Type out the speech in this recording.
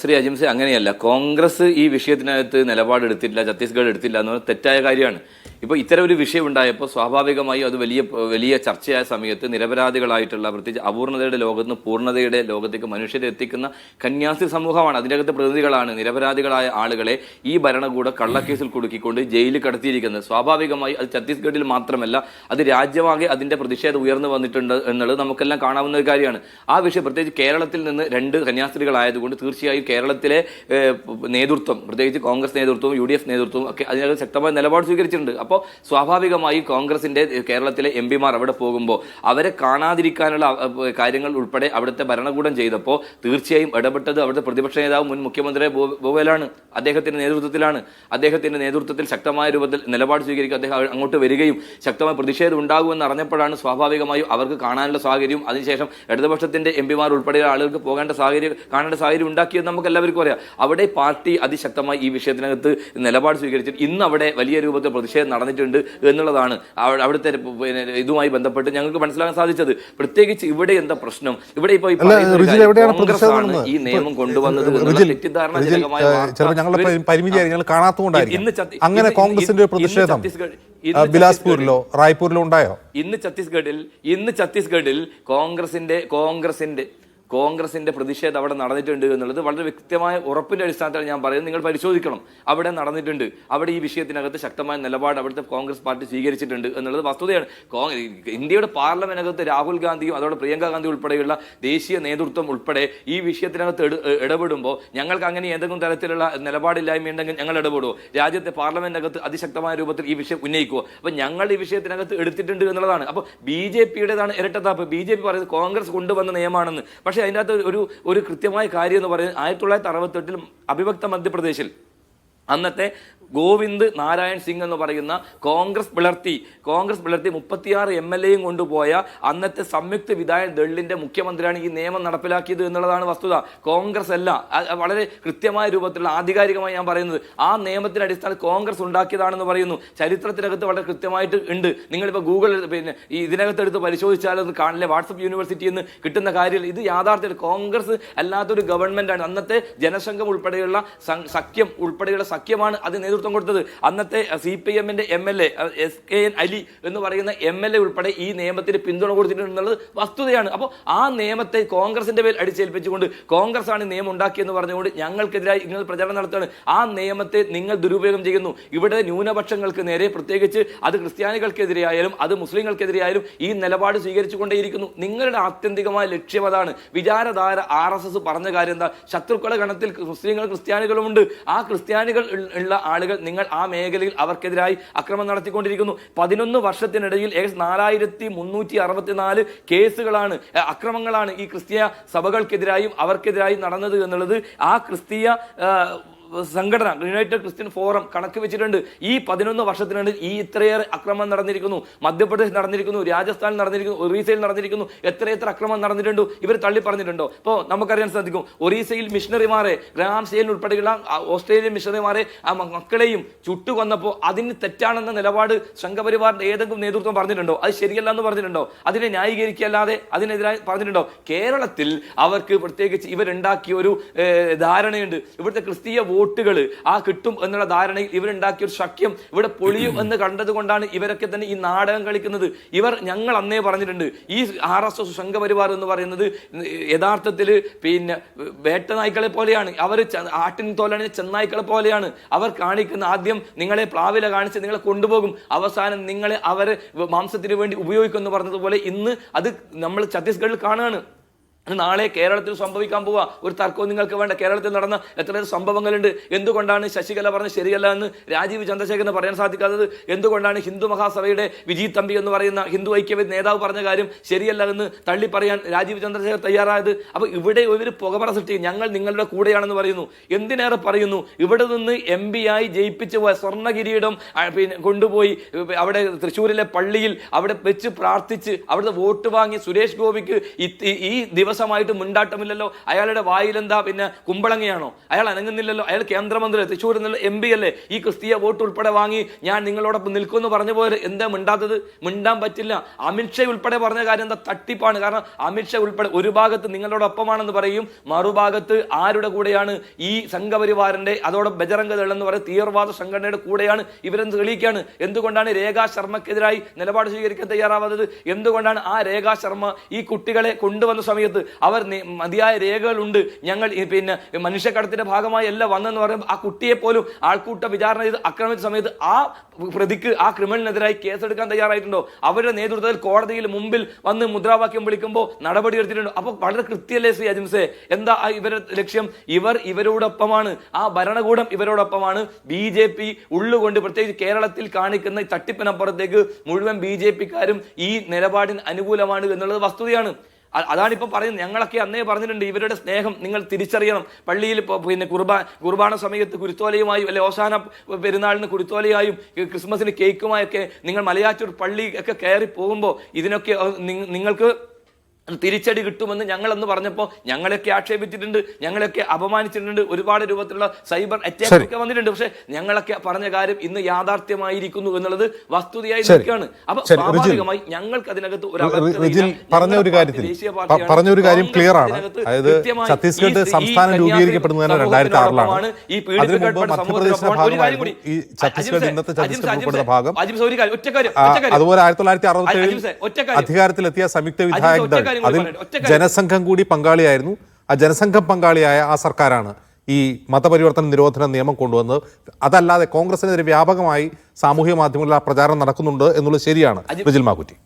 ശ്രീ അജിംസെ അങ്ങനെയല്ല. കോൺഗ്രസ് ഈ വിഷയത്തിനകത്ത് നിലപാടെടുത്തില്ല ഛത്തീസ്ഗഡ് എടുത്തില്ല എന്ന് പറഞ്ഞാൽ തെറ്റായ കാര്യമാണ്. ഇപ്പോൾ ഇത്തരം ഒരു വിഷയം ഉണ്ടായപ്പോൾ സ്വാഭാവികമായും അത് വലിയ വലിയ ചർച്ചയായ സമയത്ത് നിരപരാധികളായിട്ടുള്ള പ്രത്യേകിച്ച് അപൂർണതയുടെ ലോകത്ത് നിന്ന് പൂർണതയുടെ ലോകത്തേക്ക് മനുഷ്യരെ എത്തിക്കുന്ന കന്യാസ്ത്രീ സമൂഹമാണ്. അതിനകത്ത് പ്രതിനിധികളാണ് നിരപരാധികളായ ആളുകളെ ഈ ഭരണകൂട കള്ളക്കേസിൽ കുടുക്കിക്കൊണ്ട് ജയിലിൽ കടത്തിയിരിക്കുന്നത്. സ്വാഭാവികമായി അത് ഛത്തീസ്ഗഡിൽ മാത്രമല്ല അത് രാജ്യമാകെ അതിന്റെ പ്രതിഷേധം ഉയർന്നു വന്നിട്ടുണ്ട് എന്നുള്ളത് നമുക്കെല്ലാം കാണാവുന്ന ഒരു കാര്യമാണ്. ആ വിഷയം പ്രത്യേകിച്ച് കേരളത്തിൽ നിന്ന് രണ്ട് കന്യാസ്ത്രീകളായതുകൊണ്ട് തീർച്ചയായും കേരളത്തിലെ നേതൃത്വം പ്രത്യേകിച്ച് കോൺഗ്രസ് നേതൃത്വവും യു ഡി എഫ് നേതൃത്വവും ഒക്കെ അതിനകത്ത് ശക്തമായ നിലപാട് സ്വീകരിച്ചിട്ടുണ്ട്. അപ്പോൾ സ്വാഭാവികമായി കോൺഗ്രസിന്റെ കേരളത്തിലെ എം പിമാർ അവിടെ പോകുമ്പോൾ അവരെ കാണാതിരിക്കാനുള്ള കാര്യങ്ങൾ ഉൾപ്പെടെ അവിടുത്തെ ഭരണകൂടം ചെയ്തപ്പോൾ തീർച്ചയായും ഇടപെട്ടത് അവിടുത്തെ പ്രതിപക്ഷ നേതാവ് മുൻ മുഖ്യമന്ത്രി ഗോവലാണ് അദ്ദേഹത്തിന്റെ നേതൃത്വത്തിലാണ്. അദ്ദേഹത്തിന്റെ നേതൃത്വത്തിൽ ശക്തമായ രൂപത്തിൽ നിലപാട് സ്വീകരിക്കുക അദ്ദേഹം അങ്ങോട്ട് വരികയും ശക്തമായ പ്രതിഷേധം ഉണ്ടാകുമെന്ന് അറിഞ്ഞപ്പോഴാണ് സ്വാഭാവികമായും അവർക്ക് കാണാനുള്ള സാഹചര്യം. അതിനുശേഷം ഇടതുപക്ഷത്തിന്റെ എം പിമാർ ഉൾപ്പെടെയുള്ള ആളുകൾക്ക് പോകേണ്ട സാഹചര്യം കാണേണ്ട സാഹചര്യം ഉണ്ടാക്കിയത് നമുക്ക് എല്ലാവർക്കും അറിയാം. അവിടെ പാർട്ടി അതിശക്തമായി ഈ വിഷയത്തിനകത്ത് നിലപാട് സ്വീകരിച്ചിട്ട് ഇന്ന് അവിടെ വലിയ രൂപത്തിൽ പ്രതിഷേധം നടന്നിട്ടുണ്ട് എന്നുള്ളതാണ് അവ- അവിടുത്തെ ഇതുമായി ബന്ധപ്പെട്ട് ഞങ്ങൾക്ക് മനസ്സിലാക്കാൻ സാധിച്ചത്. പ്രത്യേകിച്ച് ഇവിടെ എന്താ പ്രശ്നം? ഇവിടെ ഇപ്പോൾ ഈ നിയമം കൊണ്ടുവന്നത് തെറ്റിദ്ധാരണജനകമായ അങ്ങനെ കോൺഗ്രസിന്റെ പ്രതിഷേധം ബിലാസ്പൂരിലോ റായ്പൂരിലോ ഉണ്ടായോ? ഇന്ന് ഛത്തീസ്ഗഡിൽ ഇന്ന് ഛത്തീസ്ഗഡിൽ കോൺഗ്രസിന്റെ കോൺഗ്രസിന്റെ കോൺഗ്രസിന്റെ പ്രതിഷേധം അവിടെ നടന്നിട്ടുണ്ട് എന്നുള്ളത് വളരെ വ്യക്തമായ ഉറപ്പിന്റെ അടിസ്ഥാനത്തിൽ ഞാൻ പറയുന്നത്. നിങ്ങൾ പരിശോധിക്കണം. അവിടെ നടന്നിട്ടുണ്ട്. അവിടെ ഈ വിഷയത്തിനകത്ത് ശക്തമായ നിലപാട് അവിടുത്തെ കോൺഗ്രസ് പാർട്ടി സ്വീകരിച്ചിട്ടുണ്ട് എന്നുള്ളത് വസ്തുതയാണ്. ഇന്ത്യയുടെ പാർലമെന്റിനകത്ത് രാഹുൽ ഗാന്ധിയും അതോടെ പ്രിയങ്ക ഗാന്ധി ഉൾപ്പെടെയുള്ള ദേശീയ നേതൃത്വം ഉൾപ്പെടെ ഈ വിഷയത്തിനകത്ത് ഇടപെടുമ്പോൾ ഞങ്ങൾക്ക് അങ്ങനെ ഏതെങ്കിലും തരത്തിലുള്ള നിലപാടില്ലായ്മ ഉണ്ടെങ്കിൽ ഞങ്ങൾ ഇടപെടുമോ രാജ്യത്തെ പാർലമെന്റിനകത്ത് അതിശക്തമായ രൂപത്തിൽ ഈ വിഷയം ഉന്നയിക്കുമോ അപ്പൊ ഞങ്ങൾ ഈ വിഷയത്തിനകത്ത് എടുത്തിട്ടുണ്ട് എന്നുള്ളതാണ്. അപ്പോൾ ബി ജെ പിയുടേതാണ് ഇരട്ടത്താപ്പ്. ബി ജെ പി പറയുന്നത് കോൺഗ്രസ് കൊണ്ടുവന്ന നിയമമാണെന്ന്. പക്ഷേ അതിന്റെ അകത്ത് ഒരു ഒരു കൃത്യമായ കാര്യം എന്ന് പറയുന്നത് ആയിരത്തി തൊള്ളായിരത്തി അറുപത്തെട്ടിൽ അവിഭക്ത മധ്യപ്രദേശിൽ അന്നത്തെ ഗോവിന്ദ് നാരായൺ സിംഗ് എന്ന് പറയുന്ന കോൺഗ്രസ് പിളർത്തി കോൺഗ്രസ് പിളർത്തി മുപ്പത്തിയാറ് എം എൽ എയും കൊണ്ടുപോയ അന്നത്തെ സംയുക്ത വിധായൻ ദളിന്റെ മുഖ്യമന്ത്രിയാണ് ഈ നിയമം നടപ്പിലാക്കിയത് എന്നുള്ളതാണ് വസ്തുത. കോൺഗ്രസ് അല്ല വളരെ കൃത്യമായ രൂപത്തിലുള്ള ആധികാരികമായി ഞാൻ പറയുന്നത്. ആ നിയമത്തിന്റെ അടിസ്ഥാനത്തിൽ കോൺഗ്രസ് ഉണ്ടാക്കിയതാണെന്ന് പറയുന്നു. ചരിത്രത്തിനകത്ത് വളരെ കൃത്യമായിട്ട് ഉണ്ട്. നിങ്ങളിപ്പോൾ ഗൂഗിൾ പിന്നെ ഈ ഇതിനകത്ത് എടുത്ത് പരിശോധിച്ചാൽ അത് കാണില്ല. വാട്സപ്പ് യൂണിവേഴ്സിറ്റി എന്ന് കിട്ടുന്ന കാര്യം ഇത് യാഥാർത്ഥ്യം കോൺഗ്രസ് അല്ലാത്തൊരു ഗവൺമെന്റ് ആണ് അന്നത്തെ ജനസംഘം ഉൾപ്പെടെയുള്ള സഖ്യം ഉൾപ്പെടെയുള്ള സഖ്യമാണ് അത് നേതൃത്വം കൊടുത്തത്. അന്നത്തെ സി പി എമ്മിന്റെ M L A S K N Ali എന്ന് പറയുന്ന എം എൽ എ ഉൾപ്പെടെ ഈ നിയമത്തിന് പിന്തുണ കൊടുത്തിട്ടുണ്ടെന്നുള്ളത് വസ്തുതയാണ്. അപ്പോൾ ആ നിയമത്തെ കോൺഗ്രസിന്റെ പേരിൽ അടിച്ചേൽപ്പിച്ചുകൊണ്ട് കോൺഗ്രസ് ആണ് നിയമം ഉണ്ടാക്കിയെന്ന് പറഞ്ഞുകൊണ്ട് ഞങ്ങൾക്കെതിരായി നിങ്ങൾ പ്രചരണം നടത്തുകയാണ്. ആ നിയമത്തെ നിങ്ങൾ ദുരുപയോഗം ചെയ്യുന്നു. ഇവിടെ ന്യൂനപക്ഷങ്ങൾക്ക് നേരെ പ്രത്യേകിച്ച് അത് ക്രിസ്ത്യാനികൾക്കെതിരെയായാലും അത് മുസ്ലിങ്ങൾക്കെതിരെയായാലും ഈ നിലപാട് സ്വീകരിച്ചുകൊണ്ടേയിരിക്കുന്നു. നിങ്ങളുടെ ആത്യന്തികമായ ലക്ഷ്യം അതാണ്. വിചാരധാര ആർ എസ് എസ് പറഞ്ഞ കാര്യം എന്താ? ശത്രുക്കളുടെ ഗണത്തിൽ മുസ്ലിങ്ങൾ ക്രിസ്ത്യാനികളുമുണ്ട്. ആ ക്രിസ്ത്യാനികൾ ഉള്ള ആളുകൾ നിങ്ങൾ ആ മേഖലയിൽ അവർക്കെതിരായി അക്രമം നടത്തിക്കൊണ്ടിരിക്കുന്നു. പതിനൊന്ന് വർഷത്തിനിടയിൽ ഏകദേശം നാലായിരത്തി മുന്നൂറ്റി അറുപത്തിനാല് കേസുകളാണ് അക്രമങ്ങളാണ് ഈ ക്രിസ്തീയ സഭകൾക്കെതിരായും അവർക്കെതിരായും നടന്നത് എന്നുള്ളത് ആ ക്രിസ്തീയ സംഘടന യുണൈറ്റഡ് ക്രിസ്ത്യൻ ഫോറം കണക്ക് വെച്ചിട്ടുണ്ട്. ഈ പതിനൊന്ന് വർഷത്തിനിടയിൽ ഈ ഇത്രയേറെ അക്രമം നടന്നിരിക്കുന്നു. മധ്യപ്രദേശ് നടന്നിരിക്കുന്നു രാജസ്ഥാനിൽ നടന്നിരിക്കുന്നു ഒറീസയിൽ നടന്നിരിക്കുന്നു. എത്രയെത്ര അക്രമം നടന്നിട്ടുണ്ടോ ഇവർ തള്ളി പറഞ്ഞിട്ടുണ്ടോ ഇപ്പോൾ നമുക്കറിയാൻ സാധിക്കും ഒറീസയിൽ മിഷണറിമാരെ ഗ്രാം സെയിൽ ഉൾപ്പെടെയുള്ള ഓസ്ട്രേലിയൻ മിഷണറിമാരെ ആ മക്കളെയും ചുട്ടുകൊന്നപ്പോൾ അതിന് തെറ്റാണെന്ന നിലപാട് സംഘപരിവാറിന്റെ ഏതെങ്കിലും നേതൃത്വം പറഞ്ഞിട്ടുണ്ടോ? അത് ശരിയല്ല എന്ന് പറഞ്ഞിട്ടുണ്ടോ? അതിനെ ന്യായീകരിക്കല്ലാതെ അതിനെതിരായി പറഞ്ഞിട്ടുണ്ടോ? കേരളത്തിൽ അവർക്ക് പ്രത്യേകിച്ച് ഇവരുണ്ടാക്കിയ ഒരു ധാരണയുണ്ട്. ഇവിടുത്തെ ക്രിസ്തീയ വോട്ടുകൾ ആ കിട്ടും എന്നുള്ള ധാരണയിൽ ഇവരുണ്ടാക്കിയ ഒരു സഖ്യം ഇവിടെ പൊളിയും എന്ന് കണ്ടതുകൊണ്ടാണ് ഇവരൊക്കെ തന്നെ ഈ നാടകം കളിക്കുന്നത്. ഇവർ ഞങ്ങൾ അന്നേ പറഞ്ഞിട്ടുണ്ട്. ഈ ആർ എസ് എസ് സംഘപരിവാർ എന്ന് പറയുന്നത് യഥാർത്ഥത്തിൽ പിന്നെ വേട്ടനായ്ക്കളെ പോലെയാണ്. അവർ ആട്ടിൻ തോലണി ചെന്നായ്ക്കളെ പോലെയാണ്. അവർ കാണിക്കുന്ന ആദ്യം നിങ്ങളെ പ്ലാവില കാണിച്ച് നിങ്ങളെ കൊണ്ടുപോകും. അവസാനം നിങ്ങളെ അവർ മാംസത്തിന് വേണ്ടി ഉപയോഗിക്കുമെന്ന് പറഞ്ഞതുപോലെ ഇന്ന് അത് നമ്മൾ ഛത്തീസ്ഗഡിൽ കാണുകയാണ്. നാളെ കേരളത്തിൽ സംഭവിക്കാൻ പോവുക ഒരു തർക്കവും നിങ്ങൾക്ക് വേണ്ട. കേരളത്തിൽ നടന്ന എത്ര സംഭവങ്ങളുണ്ട്. എന്തുകൊണ്ടാണ് ശശികല പറഞ്ഞത് ശരിയല്ല എന്ന് രാജീവ് ചന്ദ്രശേഖരന് പറയാൻ സാധിക്കാത്തത്? എന്തുകൊണ്ടാണ് ഹിന്ദു മഹാസഭയുടെ വിജി തമ്പി എന്ന് പറയുന്ന ഹിന്ദു ഐക്യവേദി നേതാവ് പറഞ്ഞ കാര്യം ശരിയല്ല എന്ന് തള്ളി പറയാൻ രാജീവ് ചന്ദ്രശേഖർ തയ്യാറായത്? അപ്പോൾ ഇവിടെ ഇവർ പുകമറ സൃഷ്ടി. ഞങ്ങൾ നിങ്ങളുടെ കൂടെയാണെന്ന് പറയുന്നു. എന്തിനേറെ പറയുന്നു? ഇവിടെ നിന്ന് എം പി ആയി ജയിപ്പിച്ച് പോയ സ്വർണ പിന്നെ കൊണ്ടുപോയി അവിടെ തൃശ്ശൂരിലെ പള്ളിയിൽ അവിടെ വെച്ച് പ്രാർത്ഥിച്ച് അവിടുത്തെ വോട്ട് വാങ്ങി സുരേഷ് ഗോപിക്ക് ഈ ദിവസം ദിവസമായിട്ട് മുണ്ടാട്ടമില്ലല്ലോ. അയാളുടെ വായിലെന്താ പിന്നെ കുമ്പളങ്ങയാണോ? അയാൾ അനങ്ങുന്നില്ലല്ലോ. അയാൾ കേന്ദ്രമന്ത്രി തൃശ്ശൂർ എന്നുള്ള എം പി അല്ലേ? ഈ ക്രിസ്തീയ വോട്ട് ഉൾപ്പെടെ വാങ്ങി ഞാൻ നിങ്ങളോടൊപ്പം നിൽക്കുമെന്ന് പറഞ്ഞു പോയത് എന്താ മിണ്ടാത്തത്? മിണ്ടാൻ പറ്റില്ല. അമിത്ഷാ ഉൾപ്പെടെ പറഞ്ഞ കാര്യം എന്താ തട്ടിപ്പാണ്. കാരണം അമിത്ഷാ ഉൾപ്പെടെ ഒരു ഭാഗത്ത് നിങ്ങളോടൊപ്പമാണെന്ന് പറയും മറുഭാഗത്ത് ആരുടെ കൂടെയാണ്? ഈ സംഘപരിവാറിന്റെ അതോടെ ബജറംഗ എന്ന് പറയുന്ന തീവ്രവാദ സംഘടനയുടെ കൂടെയാണ് ഇവരെന്ന് തെളിയിക്കുകയാണ് എന്തുകൊണ്ടാണ് രേഖാ ശർമ്മക്കെതിരായി നിലപാട് സ്വീകരിക്കാൻ തയ്യാറാവാത്തത്? എന്തുകൊണ്ടാണ് ആ രേഖാ ശർമ്മ ഈ കുട്ടികളെ കൊണ്ടുവന്ന സമയത്ത് അവർ മതിയായ രേഖകളുണ്ട്. ഞങ്ങൾ പിന്നെ മനുഷ്യക്കടത്തിന്റെ ഭാഗമായി അല്ല വന്നെന്ന് പറയുമ്പോൾ ആ കുട്ടിയെ പോലും ആൾക്കൂട്ട വിചാരണ ചെയ്ത് ആക്രമിച്ച സമയത്ത് ആ പ്രതിക്ക് ആ ക്രിമിനലിനെതിരായി കേസെടുക്കാൻ തയ്യാറായിട്ടുണ്ടോ? അവരുടെ നേതൃത്വത്തിൽ കോടതിയിൽ മുമ്പിൽ വന്ന് മുദ്രാവാക്യം വിളിക്കുമ്പോൾ നടപടി എടുത്തിട്ടുണ്ടോ. അപ്പോൾ വളരെ കൃത്യല്ലേ ശ്രീ അജിംസെ എന്താ ഇവരുടെ ലക്ഷ്യം? ഇവർ ഇവരോടൊപ്പമാണ്. ആ ഭരണകൂടം ഇവരോടൊപ്പമാണ്. ബി ജെ പി ഉള്ളുകൊണ്ട് പ്രത്യേകിച്ച് കേരളത്തിൽ കാണിക്കുന്ന തട്ടിപ്പിനപ്പുറത്തേക്ക് മുഴുവൻ ബി ജെ പിക്കാരും ഈ നിലപാടിന് അനുകൂലമാണ് എന്നുള്ളത് വസ്തുതയാണ്. അതാണ് ഇപ്പം പറയുന്നത്. ഞങ്ങളൊക്കെ അന്നേ പറഞ്ഞിട്ടുണ്ട് ഇവരുടെ സ്നേഹം നിങ്ങൾ തിരിച്ചറിയണം. പള്ളിയിൽ പിന്നെ കുർബാ കുർബാന സമയത്ത് കുരുത്തോലയുമായും അല്ലെ ഓശാന പെരുന്നാളിന് കുരുത്തോലയായും ക്രിസ്മസിന് കേക്കുമായൊക്കെ നിങ്ങൾ മലയാറ്റൂർ പള്ളി ഒക്കെ കയറി പോകുമ്പോൾ ഇതിനൊക്കെ നിങ്ങൾക്ക് തിരിച്ചടി കിട്ടുമെന്ന് ഞങ്ങളെന്ന് പറഞ്ഞപ്പോൾ ഞങ്ങളെയൊക്കെ ആക്ഷേപിച്ചിട്ടുണ്ട് ഞങ്ങളെയൊക്കെ അപമാനിച്ചിട്ടുണ്ട് ഒരുപാട് രൂപത്തിലുള്ള സൈബർ അറ്റാക്ക് ഒക്കെ വന്നിട്ടുണ്ട്. പക്ഷെ ഞങ്ങളൊക്കെ പറഞ്ഞ കാര്യം ഇന്ന് യാഥാർത്ഥ്യമായിരിക്കുന്നു എന്നുള്ളത് വസ്തുതയായി നിൽക്കുകയാണ്. അപ്പൊ സ്വാഭാവികമായി ഞങ്ങൾക്ക് അതിനകത്ത് ഒരു റി- പറഞ്ഞ ഒരു കാര്യത്തിൽ ദേശീയ പ- പറഞ്ഞ ഒരു കാര്യം കോൺഗ്രസ് ക്ലിയർ ആണ്. അതായത് കൃത്യമായി ഛത്തീസ്ഗഡ് സംസ്ഥാനം കന്യാസ്ത്രീ രൂപീകരിക്കപ്പെടുന്നതിന് രണ്ടായിരത്തി ആറിലാണ് ഈ അതിനു മുമ്പ് പീഡിപ്പിക്കപ്പെട്ട മധ്യപ്രദേശിന്റെ ഒരു കാര്യം കൂടി. ഭാഗമായിരുന്നു ഈ ഛത്തീസ്ഗഡ് ഇന്നത്തെ അജിംസെ, ഛത്തീസ്ഗഡ് ഉൾപ്പെടുന്ന ഭാഗം അതുപോലെ ആയിരത്തി തൊള്ളായിരത്തി അറുപത്തി ഏഴിൽ. അധികാരത്തിലെത്തിയ സംയുക്ത വിധായക് ദൾ കാര്യം അതിൽ. ജനസംഘം കൂടി പങ്കാളിയായിരുന്നു. ആ ജനസംഘം പങ്കാളിയായ ആ സർക്കാരാണ് ഈ മതപരിവർത്തന നിരോധന നിയമം കൊണ്ടുവന്നത്. അതല്ലാതെ കോൺഗ്രസിനെതിരെ വ്യാപകമായി സാമൂഹ്യ മാധ്യമങ്ങളിൽ ആ പ്രചാരണം നടക്കുന്നുണ്ട് എന്നുള്ളത് ശരിയാണ് വിജിൽ മാക്കുറ്റി.